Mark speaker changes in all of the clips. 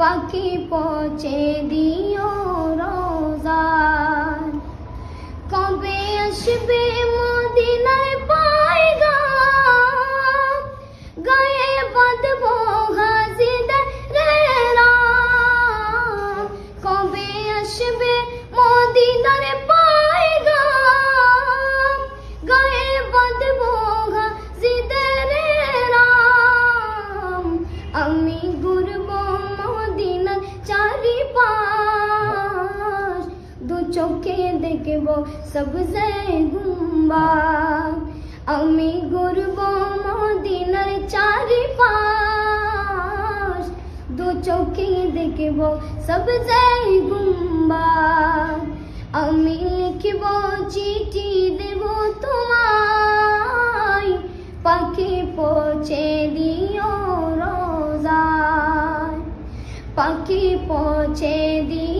Speaker 1: পাখি পচে দিও রোজার। কবে আসবে মদিনায় পাইগা গায়ে বাঁধবো চোখে দেখব সবজে গুম্বাদ আমি ঘুরব মদিনার চারিপাশ দু চোখে দেখব সবজে গুম্বাদ আমি লিখব চিঠি দেব তোমায় পাখি পৌঁছে দিও রোজায় পাখি পৌঁছে দিও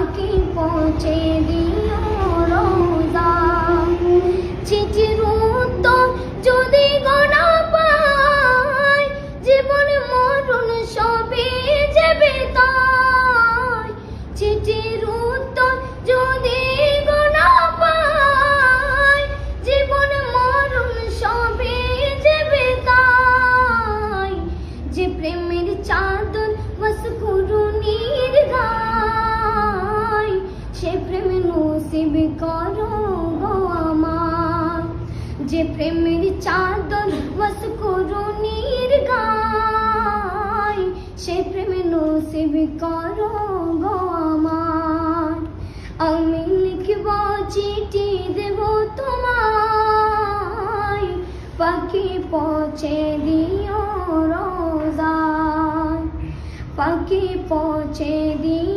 Speaker 1: পাখি পৌঁছে দিও রোজা। চিঠির নসিব করো গো আমার। যে প্রেমের চাদর বস করুণীর গায়, সে প্রেম নসিব করো গো আমার। আমি লিখব চিঠি দেব তোমায়, পাখি পৌঁছে দিও রোজায়। পাখি পৌঁছে দিও